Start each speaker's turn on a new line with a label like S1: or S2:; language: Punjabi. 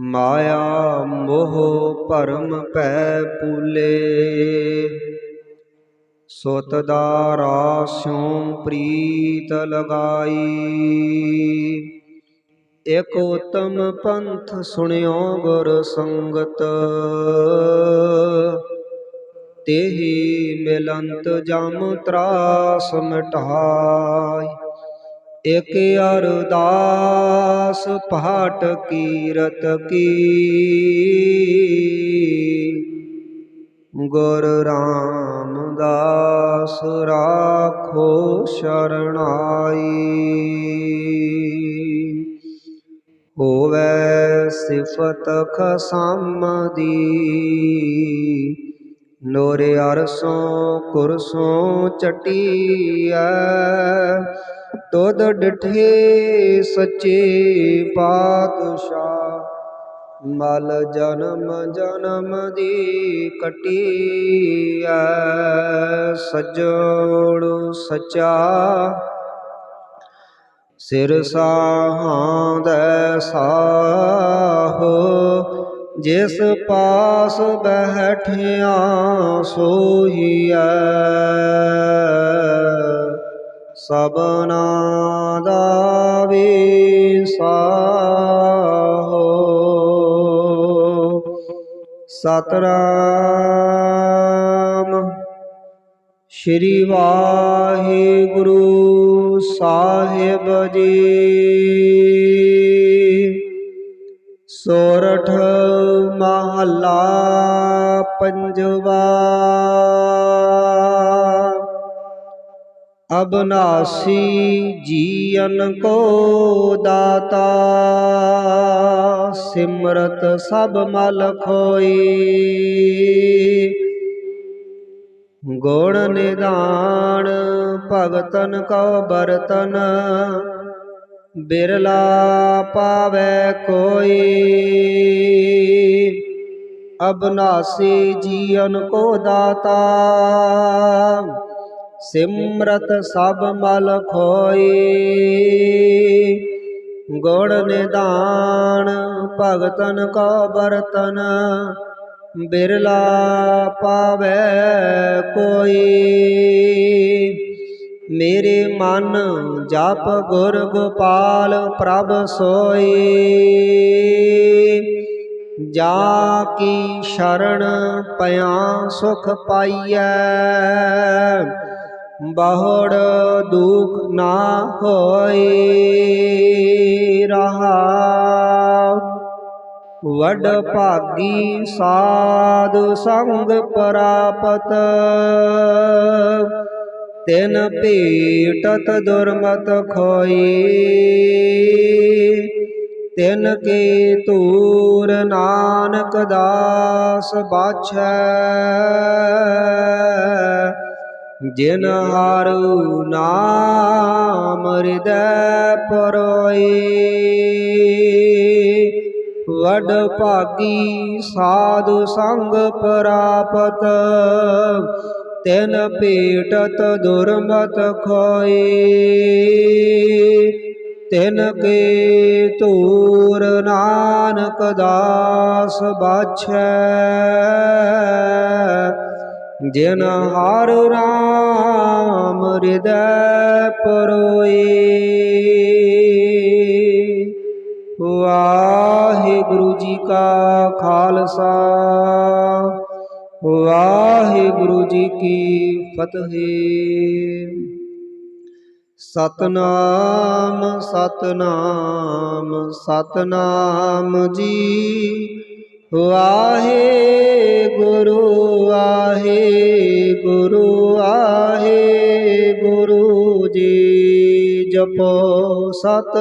S1: ਮਾਇਆ ਮੋਹ ਭਰਮ ਭੈ ਪੂਲੇ ਸੁਤ ਦਾ ਰਾਸਿਉ ਪ੍ਰੀਤ ਲਗਾਈ। ਇਕ ਉਤਮ ਪੰਥ ਸੁਣਿਓ ਗੁਰ ਸੰਗਤ। ਤੇਹੀ ਮਿਲੰਤ ਜਮ ਤਰਾਸ ਮਿਟਾਈ। ਇਕ ਅਰਦਾਸ ਪਾਟ ਕੀਰਤ ਕੀ। ਗੁਰ ਰਾਮਦਾਸ ਰਾਖੋ ਸ਼ਰਣਾਈ। ਹੋਵੇ ਸਿਫਤ ਖਸਮ ਦੀ, ਨੋਰੇ ਅਰਸੋਂ ਕੁਰਸੋਂ ਚਟੀਐ। ਤੁਧ ਡਿਠੇ ਸੱਚੇ ਪਾਤਸ਼ਾਹ, ਮਲ ਜਨਮ ਜਨਮ ਦੀ ਕਟੀਐ ਸਜਣ ਸਚਾ। ਸਿਰ ਸਾਹਾਂ ਦੈ ਸਾਹੋ, ਜਿਸ ਪਾਸ ਬੈਠਿਆ ਸੋਈਐ ਸਬਨਾ ਦਾ ਵਿਸਾਹੋ ਸਤਨਾਮ ਸ਼੍ਰੀ ਵਾਹਿਗੁਰੂ ਸਾਹਿਬ ਜੀ। ਸੋਰਠ ਮਹੱਲਾ ਪੰਜਵਾ। ਅਬਨਾਸੀ ਜੀਵਨ ਕੋ ਦਾਤਾ, ਸਿਮਰਤ ਸਭ ਮਲ ਖੋਈ। ਗੁਣ ਨਿਦਾਨ ਭਗਤਨ ਕਉ ਬਰਤਨ, ਬਿਰਲਾ ਪਾਵੇ ਕੋਈ। ਅਬਨਾਸੀ ਜੀਵਨ ਕੋ ਦਾਤਾ ਸਿਮਰਤ ਸਭ ਮਲ ਖੋਈ ਗੁਣ ਨਿਦਾਨ ਭਗਤਨ ਕੋ ਬਰਤਨ ਬਿਰਲਾ ਪਾਵੇ ਕੋਈ। ਮੇਰੇ ਮਨ ਜਪ ਗੁਰ ਗੋਪਾਲ ਪ੍ਰਭ ਸੋਈ। ਜਾ ਕੀ ਸ਼ਰਣ ਪਿਆ ਸੁਖ ਪਾਈਐ ਬਹੁੜ ਦੁਖ ਨਾ ਹੋਏ ਰਹਾ ਵਡ ਭਾਗੀ ਸਾਧੂ ਸੰਗ ਪ੍ਰਾਪਤ। ਤਿਨ ਭੇਟਤ ਦੁਰਮਤ ਖੋਈ। ਤਿਨ ਕੇ ਤੂਰ ਨਾਨਕ ਦਾਸ ਬਾਛੈ। ਜਿਨ ਹਾਰੂ ਨਾਮ ਹਿਰਦੈ ਪਰੋਈ ਵਡ ਭਾਗੀ ਸਾਧੂ ਸੰਗ ਪ੍ਰਾਪਤ, ਤਿਨ ਭੇਟਤ ਦੁਰਮਤ ਖੋਈ ਤਿਨ ਕੇ ਤੂਰ ਨਾਨਕ ਦਾਸ ਬਾਛੈ, ਜਿਨ ਹਰ ਰਾਮ ਹਿਰਦੈ ਪਰੋਈ ਵਾਹਿਗੁਰੂ ਜੀ ਕਾ ਖਾਲਸਾ, ਵਾਹਿਗੁਰੂ ਜੀ ਕੀ ਫਤਿਹ। ਸਤਨਾਮ ਸਤਨਾਮ ਸਤਨਾਮ ਜੀ। ਵਾਹਿਗੁਰੂ ਵਾਹਿਗੁਰੂ। ਜਪੋ ਸਤ